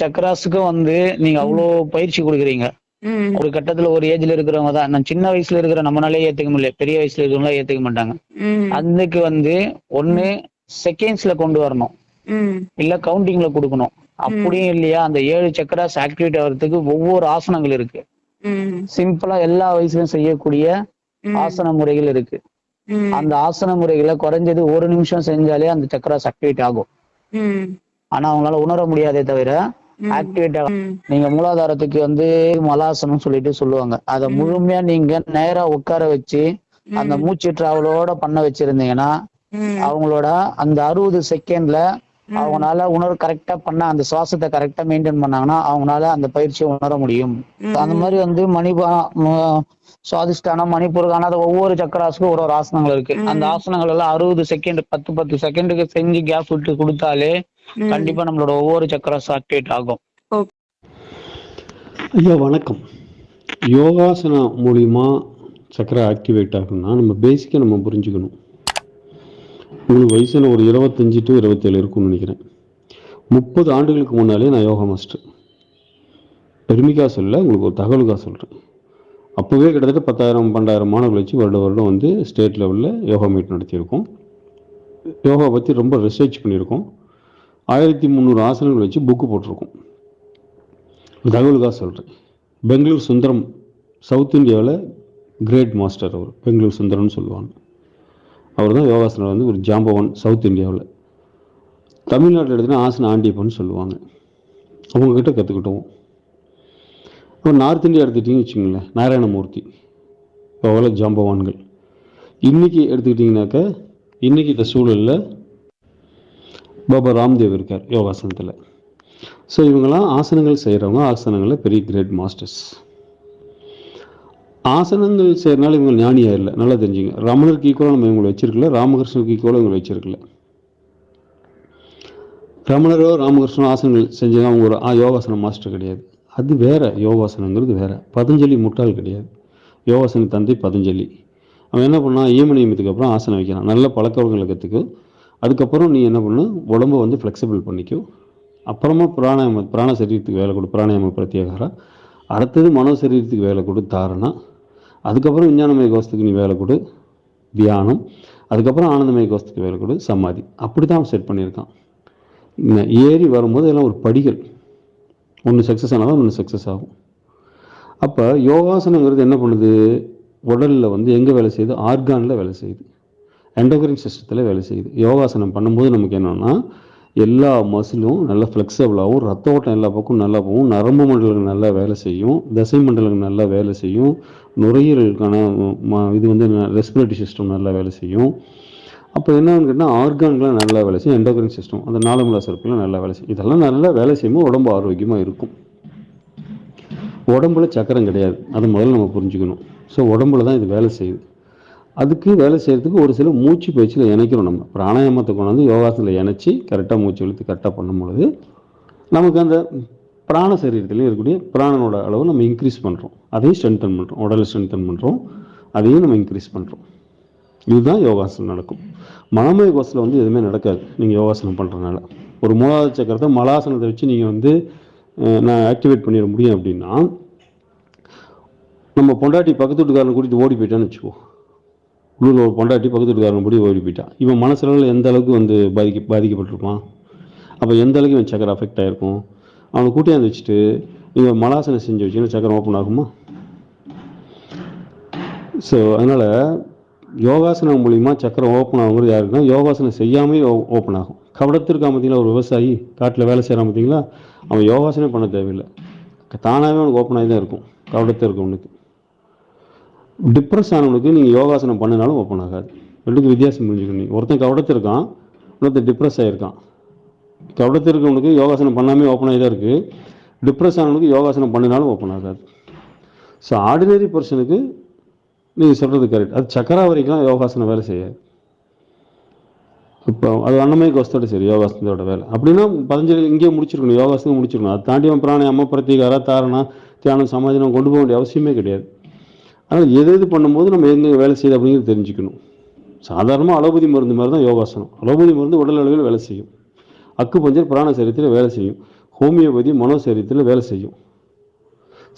சக்கராஸுக்கும் வந்து நீங்க அவ்வளோ பயிற்சி கொடுக்குறீங்க. ஒரு கட்டத்துல ஒரு ஏஜ்ல இருக்கிறவங்க தான். நான் சின்ன வயசுல இருக்கிற நம்மளாலே ஏத்துக்க முடியல. பெரிய வயசுல இருக்கிறவங்களா ஏத்துக்க மாட்டாங்க. அதுக்கு வந்து ஒண்ணு செகண்ட்ஸ்ல கொண்டு வரணும். இல்ல கவுண்டிங்ல கொடுக்கணும். அப்படியும் இல்லையா? அந்த ஏழு சக்கராஸ் ஆக்டிவேட் ஆகிறதுக்கு ஒவ்வொரு ஆசனங்கள் இருக்கு. சிம்பிளா எல்லா வயசுலயும் செய்யக்கூடிய. ஆசன முறைகள் இருக்கு. அந்த ஆசன முறைகளை குறைஞ்சது ஒரு நிமிஷம் செஞ்சாலே அந்த சக்கராஸ் ஆக்டிவேட் ஆகும். ஆனா அவங்களால உணர முடியாதே தவிர ஆக்டிவேட் ஆகும் நீங்க மூலாதாரத்துக்கு வந்து மலாசனம் சொல்லிட்டு சொல்லுவாங்க. அத முழுமையா நீங்க நேரா உட்கார வச்சு அந்த மூச்சு டிராவலோட பண்ண வச்சிருந்தீங்கன்னா அவங்களோட அந்த அறுபது செகண்ட்ல அவங்களால உணர கரெக்டா பண்ண அந்த சுவாசத்தை கரெக்டா மெயின்டைன் பண்ணாங்கன்னா அவங்களால அந்த பயிற்சியை உணர முடியும். அந்த மாதிரி வந்து மணிபா சுவாதிஷ்டானம் மணிப்பூருக்கான அது ஒவ்வொரு சக்கராசுக்கும் ஒரு ஒரு ஆசனங்கள் இருக்கு. அந்த ஆசனங்கள் எல்லாம் அறுபது செகண்ட் பத்து பத்து செகண்டுக்கு செஞ்சு கேப் விட்டு கொடுத்தாலே கண்டிப்பா நம்மளோட ஒவ்வொரு சக்கராசும் ஆக்டிவேட் ஆகும். ஐயா வணக்கம். யோகாசனா மூலிமா சக்கரை ஆக்டிவேட் ஆகும்னா நம்ம பேசிக்காக நம்ம புரிஞ்சுக்கணும். உங்களுக்கு வயசில் ஒரு இருபத்தஞ்சி டு இருபத்தேழு இருக்கும்னு நினைக்கிறேன். முப்பது ஆண்டுகளுக்கு முன்னாலே நான் யோகா மாஸ்டர் பெருமைக்காக சொல்ல உங்களுக்கு ஒரு தகவலுக்காக சொல்கிறேன் அப்போவே கிட்டத்தட்ட பத்தாயிரம் பன்னெண்டாயிரம் மாணவர்கள் வச்சு வருட வருடம் வந்து ஸ்டேட் லெவலில் யோகா மீட் நடத்தியிருக்கோம். யோகா பற்றி ரொம்ப ரிசர்ச் பண்ணியிருக்கோம். ஆயிரத்தி முந்நூறு ஆசனங்கள் வச்சு புக்கு போட்டிருக்கோம். தகவலுக்காக சொல்கிறேன் பெங்களூர் சுந்தரம் சவுத் இந்தியாவில் கிரேட் மாஸ்டர் அவர். பெங்களூர் சுந்தரம்னு சொல்லுவாங்க. அவர் தான் யோகாசனம் வந்து ஒரு ஜாம்பவன் சவுத் இந்தியாவில். தமிழ்நாட்டில் எடுத்துனா ஆசன ஆண்டியப்பன்னு சொல்லுவாங்க. அவங்கக்கிட்ட கற்றுக்கிட்டோம் அப்புறம் நார்த் இந்தியா எடுத்துக்கிட்டிங்கன்னு வச்சுங்களேன் நாராயணமூர்த்தி. அவ்வளோ ஜாம்பவான்கள் இன்றைக்கி எடுத்துக்கிட்டிங்கனாக்கா இன்றைக்கி இந்த சூழலில் பாபா ராம்தேவ் இருக்கார் யோகாசனத்தில். ஸோ இவங்கெல்லாம் ஆசனங்கள் செய்கிறவங்க ஆசனங்களில் பெரிய கிரேட் மாஸ்டர்ஸ் ஆசனங்கள் செய்கிறனால இவங்க ஞானியாக இல்லை நல்லா தெரிஞ்சுங்க. ரமணருக்கு ஈக்குவலாக நம்ம இவங்களை வச்சிருக்கல. ராமகிருஷ்ணனுக்கு ஈக்குவலாக இவங்களை வச்சிருக்கல. ரமணரோ ராமகிருஷ்ணனோ ஆசனங்கள் செஞ்சாங்க அவங்க ஒரு ஆ, யோகாசன மாஸ்டர் கிடையாது. அது வேற. யோகாசனங்கிறது வேற. பதஞ்சலி முட்டாள் கிடையாது. யோகாசன தந்தை பதஞ்சலி. அவன் என்ன பண்ணான் ஈம நியமத்துக்கு அப்புறம் ஆசனம் வைக்கிறான். நல்ல பழக்க வழக்கங்களை கற்றுக்கு அதுக்கப்புறம் நீ என்ன பண்ணு? உடம்பை வந்து ஃப்ளெக்சிபிள் பண்ணிக்கோ. அப்புறமா பிராணாயாம பிராண சரீரத்துக்கு வேலை கொடு. பிராணாயாம பிரத்யேகாரா அடுத்தது மனோ சரீரத்துக்கு வேலை கொடு தாரணா. அதுக்கப்புறம் விஞ்ஞானமய கோஷத்துக்கு நீ வேலை கொடு தியானம். அதுக்கப்புறம் ஆனந்தமய கோஷத்துக்கு வேலை கொடு சமாதி. அப்படி தான் அவன் செட் பண்ணியிருக்கான். ஏறி வரும்போது எல்லாம் ஒரு படிகள். ஒன்று சக்ஸஸ் ஆனால் தான் ஒன்று சக்ஸஸ் ஆகும். அப்போ யோகாசனங்கிறது என்ன பண்ணுது? உடலில் வந்து எங்கே வேலை செய்யுது? ஆர்கானில் வேலை செய்யுது. எண்டோக்ரின் சிஸ்டத்தில் வேலை செய்யுது. யோகாசனம் பண்ணும்போது நமக்கு என்னென்னா எல்லா மசிலும் நல்லா ஃப்ளெக்சபிளாகவும் ரத்த ஓட்டம் எல்லா பக்கம் நல்லா போகும். நரம்பு மண்டலங்கள் நல்லா வேலை செய்யும். தசை மண்டலங்கள் நல்லா வேலை செய்யும். நுரையீரலுக்கான இது வந்து ரெஸ்பிரேட்டரி சிஸ்டம் நல்லா வேலை செய்யும். அப்போ என்னன்னு கேட்டால் ஆர்கான்கெலாம் நல்லா வேலை செய்யும். எண்டோக்ரின் சிஸ்டம் அந்த நாளமுலா சுரப்பிலாம் நல்லா வேலை செய்யும். இதெல்லாம் நல்லா வேலை செய்யும்போது உடம்பு ஆரோக்கியமாக இருக்கும். உடம்புல சக்கரம் கிடையாது. அது முதல்ல நம்ம புரிஞ்சுக்கணும். ஸோ உடம்புல தான் இது வேலை செய்யுது. அதுக்கு வேலை செய்கிறதுக்கு ஒரு சில மூச்சு பயிற்சியில் இணைக்கிறோம் நம்ம. பிராணாயாமத்தை கொண்டு வந்து யோகாசனத்தில் இணைச்சி கரெக்டாக மூச்சு இழுத்து கரெக்டாக பண்ணும் பொழுது நமக்கு அந்த பிராண சரீரத்துலேயும் இருக்கக்கூடிய பிராணனோட அளவு நம்ம இன்க்ரீஸ் பண்ணுறோம் அதையும் ஸ்ட்ரென்தன் பண்ணுறோம் உடலை ஸ்ட்ரென்தன் பண்ணுறோம் அதையும் நம்ம இன்க்ரீஸ் பண்ணுறோம் இதுதான் யோகாசனம் நடக்கும். மனமய கோஷத்தில் வந்து எதுவுமே நடக்காது. நீங்கள் யோகாசனம் பண்ணுறதுனால ஒரு மூலாவது சக்கரத்தை மலாசனத்தை வச்சு நீங்கள் வந்து நான் ஆக்டிவேட் பண்ணிட முடியும் அப்படின்னா நம்ம பொண்டாட்டி பக்கத்து வீட்டுக்காரனை கூட்டிட்டு ஓடி போயிட்டான்னு வச்சுக்கோ. உள்ளூரில் ஒரு பொண்டாட்டி பக்கத்து வீட்டுக்காரன் ஓடி போயிட்டான். இவன் மனசளவில் எந்த அளவுக்கு வந்து பாதிக்க பாதிக்கப்பட்டிருப்பான்? அப்போ எந்த அளவுக்கு இவன் சக்கரை அஃபெக்ட் ஆகிருக்கும் அவனை கூட்டியாந்து வச்சுட்டு நீங்கள் மலாசனை செஞ்சு வச்சீங்கன்னா சக்கரம் ஓப்பன் ஆகுமா? ஸோ அதனால் யோகாசனம் மூலிமா சக்கரம் ஓப்பன் ஆகுங்கிறது யாருக்குன்னா யோகாசனம் செய்யாமே ஓப்பன் ஆகும். கவடத்திற்கா பார்த்தீங்களா ஒரு விவசாயி காட்டில் வேலை செய்கிறான் பார்த்தீங்களா அவன் யோகாசனம் பண்ண தேவையில்லை. தானாகவே அவனுக்கு ஓப்பன் ஆகி தான் இருக்கும். கவடத்தை இருக்கும் அவனுக்கு. டிப்ரெஸ் ஆனவனுக்கு நீங்கள் யோகாசனம் பண்ணினாலும் ஓப்பன் ஆகாது. ரெண்டுக்கும் வித்தியாசம் புரிஞ்சுக்கணும் நீ. ஒருத்தன் கவடத்திருக்கான் இன்னொருத்தன் டிப்ரெஸ் ஆகிருக்கான் கவடத்திருக்கவனுக்கு யோகாசனம் பண்ணாமே ஓப்பன் ஆகி தான் இருக்குது டிப்ரெஸ் ஆனவனுக்கு யோகாசனம் பண்ணினாலும் ஓப்பன் ஆகாது. ஸோ ஆர்டினரி பர்சனுக்கு நீங்கள் சொல்கிறது கரெக்ட் அது சக்கரா வரைக்கும் யோகாசனம் வேலை செய்யாது. இப்போ அது அன்னமய கோஷத்தோட சரி யோகாசனத்தோட வேலை. அப்படின்னா பதஞ்சலி இங்கேயே முடிச்சிருக்கணும் யோகாசனம் முடிச்சிருக்கணும். அதை தாண்டி அவன் பிராணாயாம பிரத்திகாரா தாரணா தியானம் சமாஜனம் கொண்டு போக வேண்டிய அவசியமே கிடையாது. ஆனால் எது எது பண்ணும்போது நம்ம எங்கே வேலை செய்யுது அப்படிங்கிறது தெரிஞ்சுக்கணும். சாதாரணமாக அலோபதி மருந்து மாதிரி தான் யோகாசனம். அலோபதி மருந்து உடல் அளவில் வேலை செய்யும். அக்கு பஞ்சர் பிராண சரீரத்தில் வேலை செய்யும். ஹோமியோபதி மனோ சரீரத்தில் வேலை செய்யும்.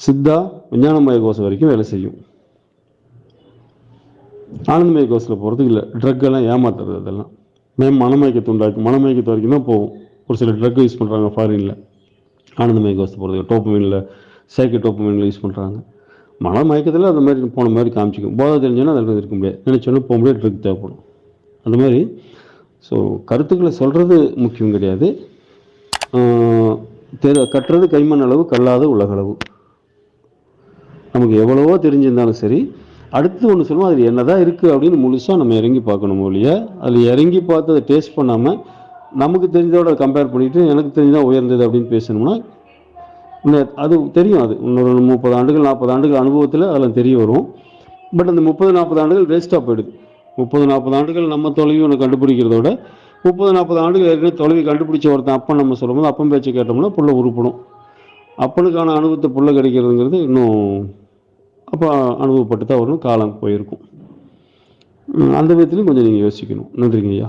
சித்தா விஞ்ஞானமய கோஷம் வரைக்கும் வேலை செய்யும். ஆனந்தமய கோஷத்தில் போகிறதுக்கு இல்லை. ட்ரக் எல்லாம் ஏமாத்துறது அதெல்லாம். மேம் மனமயக்கத்தை உண்டாக்கும். மனமயக்கத்தை வரைக்கும் தான் போகும். ஒரு சில ட்ரக் யூஸ் பண்ணுறாங்க ஃபாரினில் ஆனந்தமய கோஷத்தை போகிறதுக்கு டோப்பமீனில் டோப்பு மீனில் யூஸ் பண்ணுறாங்க மனமயக்கத்தில் அந்த மாதிரி போன மாதிரி காமிச்சிக்கும். போதை தெரிஞ்சோன்னா அதில் இருக்க முடியாது. நினச்சோன்னா போக முடியாது ட்ரிக் தேவைப்படும். அந்த மாதிரி. ஸோ கருத்துக்களை சொல்கிறது முக்கியம் கிடையாது. தெரு கட்டுறது கைமண் அளவு கல்லாத உலகளவு நமக்கு எவ்வளவோ தெரிஞ்சிருந்தாலும் சரி அடுத்து ஒன்று சொல்லுவோம் அதில் என்னதான் இருக்குது அப்படின்னு முழுசாக நம்ம இறங்கி பார்க்கணும் ஒழிய அதில் இறங்கி பார்த்து அதை டேஸ்ட் பண்ணாமல் நமக்கு தெரிஞ்சதோட கம்பேர் பண்ணிவிட்டு எனக்கு தெரிஞ்சதான் உயர்ந்தது அப்படின்னு பேசணும்னா அது தெரியும் அது. இன்னொரு முப்பது ஆண்டுகள் நாற்பது ஆண்டுகள் அனுபவத்தில் அதெல்லாம் தெரிய வரும். பட் அந்த முப்பது நாற்பது ஆண்டுகள் வேஸ்ட்டாக போயிடுது. முப்பது நாற்பது ஆண்டுகள் நம்ம தொலைவி ஒன்று கண்டுபிடிக்கிறத விட முப்பது நாற்பது ஆண்டுகள் ஏற்கனவே தொலைவி கண்டுபிடிச்ச ஒருத்தன் அப்பன் நம்ம சொல்லும்போது அப்பன் பேச்சை கேட்டோம்னா புள்ள உருப்படும். அப்பனுக்கான அனுபவத்தை புள்ள கிடைக்கிறதுங்கிறது இன்னும் அப்போ அனுபவப்பட்டு தான் வரும் காலம் போயிருக்கும். அந்த விதத்துலையும் கொஞ்சம் நீங்கள் யோசிக்கணும். நன்றிங்க ஐயா